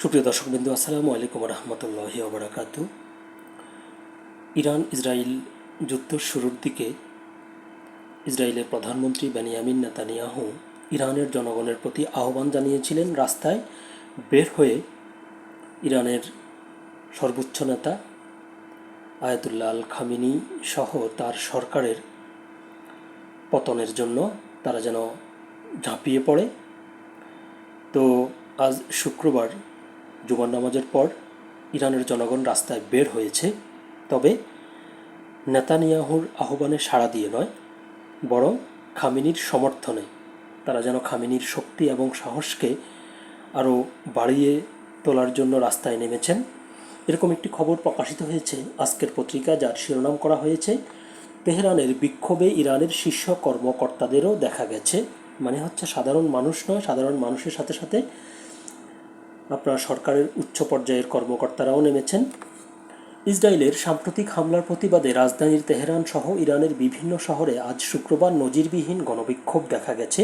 সুপ্রিয় দর্শকবৃন্দু, আসসালামু আলাইকুম রহমতুল্লাহ ওবরাকাত ইরান ইসরায়েল যুদ্ধ শুরুর দিকে ইসরায়েলের প্রধানমন্ত্রী বেনিয়ামিন নেতানিয়াহু ইরানের জনগণের প্রতি আহ্বান জানিয়েছিলেন রাস্তায় বের হয়ে ইরানের সর্বোচ্চ নেতা আয়াতুল্লাহ আল খামিনি সহ তার সরকারের পতনের জন্য তারা যেন ঝাঁপিয়ে পড়ে। তো আজ শুক্রবার জুমার নামাজের পর ইরানের জনগণ রাস্তায় বের হয়েছে। তবে নেতানিয়াহুর আহ্বানে সাড়া দিয়ে নয়, বরং খামিনির সমর্থনে তারা যেন খামিনির শক্তি এবং সাহসকে আরও বাড়িয়ে তোলার জন্য রাস্তায় নেমেছেন। এরকম একটি খবর প্রকাশিত হয়েছে আজকের পত্রিকা, যার শিরোনাম করা হয়েছে, তেহরানের বিক্ষোভে ইরানের শীর্ষ কর্মকর্তাদেরও দেখা গেছে। মানে হচ্ছে সাধারণ মানুষ নয়, সাধারণ মানুষের সাথে সাথে আপনার সরকারের উচ্চ পর্যায়ের কর্মকর্তারাও নেমেছেন। ইসরায়েলের সাম্প্রতিক হামলার প্রতিবাদে রাজধানীর তেহরান সহ ইরানের বিভিন্ন শহরে আজ শুক্রবার নজিরবিহীন গণবিক্ষোভ দেখা গেছে।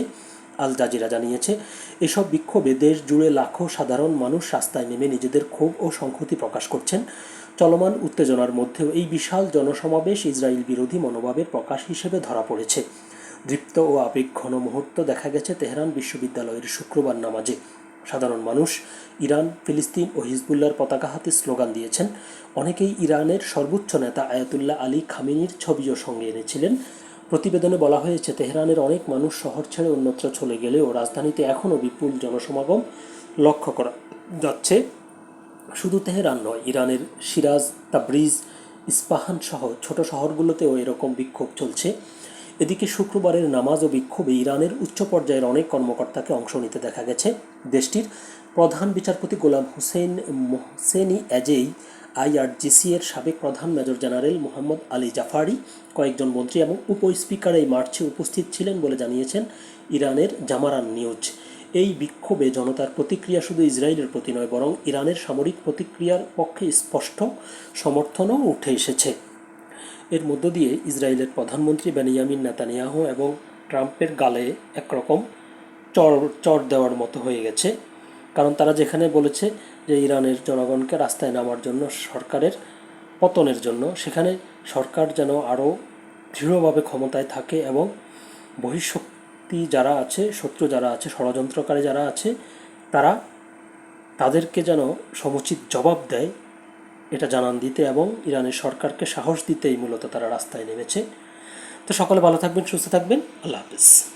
আল জাজিরা জানিয়েছে, এসব বিক্ষোভে দেশ জুড়ে লাখো সাধারণ মানুষ রাস্তায় নেমে নিজেদের ক্ষোভ ও সংহতি প্রকাশ করছেন। চলমান উত্তেজনার মধ্যেও এই বিশাল জনসমাবেশ ইসরায়েল বিরোধী মনোভাবের প্রকাশ হিসেবে ধরা পড়েছে। দৃপ্ত ও আবেগঘন মুহূর্ত দেখা গেছে তেহরান বিশ্ববিদ্যালয়ের শুক্রবার নামাজে। সাধারণ মানুষ, ইরান, ফিলিস্তিন ও হিজবুল্লার পতাকা হাতে স্লোগান দিয়েছেন। অনেকেই ইরানের সর্বোচ্চ নেতা আয়াতুল্লাহ আলী খামিনির ছবিও সঙ্গে এনেছিলেন। প্রতিবেদনে বলা হয়েছে, তেহরানের অনেক মানুষ শহর ছেড়ে অন্যত্র চলে গেলেও রাজধানীতে এখনও বিপুল জনসমাগম লক্ষ্য করা যাচ্ছে। শুধু তেহরান নয়, ইরানের সিরাজ, তাবরিজ, ইস্পাহান সহ ছোট শহরগুলোতেও এরকম বিক্ষোভ চলছে। এদিকে শুক্রবারের নামাজ ও বিক্ষোভে ইরানের উচ্চ পর্যায়ের অনেক কর্মকর্তাকে অংশ নিতে দেখা গেছে। দেশটির প্রধান বিচারপতি Gholam Hossein Mohseni Ejei IRGC এর সাবেক প্রধান major general Mohammad Ali Jafari, কয়েকজন মন্ত্রী এবং উপ স্পিকার এই মার্চে উপস্থিত ছিলেন বলে জানিয়েছেন ইরানের জামারান নিউজ। এই বিক্ষোভে জনতার প্রতিক্রিয়া শুধু ইসরায়েলের প্রতি নয়, বরং ইরানের সামরিক প্রতিক্রিয়ার পক্ষে স্পষ্ট সমর্থনও উঠে এসেছে। এর মধ্য দিয়ে ইসরায়েলের প্রধানমন্ত্রী বেনিয়ামিন নেতানিয়াহু এবং ট্রাম্পের গালে একরকম চর চর দেওয়ার মতো হয়ে গেছে। কারণ তারা যেখানে বলেছে যে ইরানের জনগণকে রাস্তায় নামার জন্য, সরকারের পতনের জন্য, সেখানে সরকার যেন আরও দৃঢ়ভাবে ক্ষমতায় থাকে এবং বহিঃশক্তি যারা আছে, শত্রু যারা আছে, ষড়যন্ত্রকারী যারা আছে, তারা তাদেরকে যেন সমুচিত জবাব দেয় এটা জানান দিতে এবং ইরানের সরকারকে সাহস দিতেই মূলত তারা রাস্তায় নেমেছে। তো সকলে ভালো থাকবেন, সুস্থ থাকবেন। আল্লাহ হাফিজ।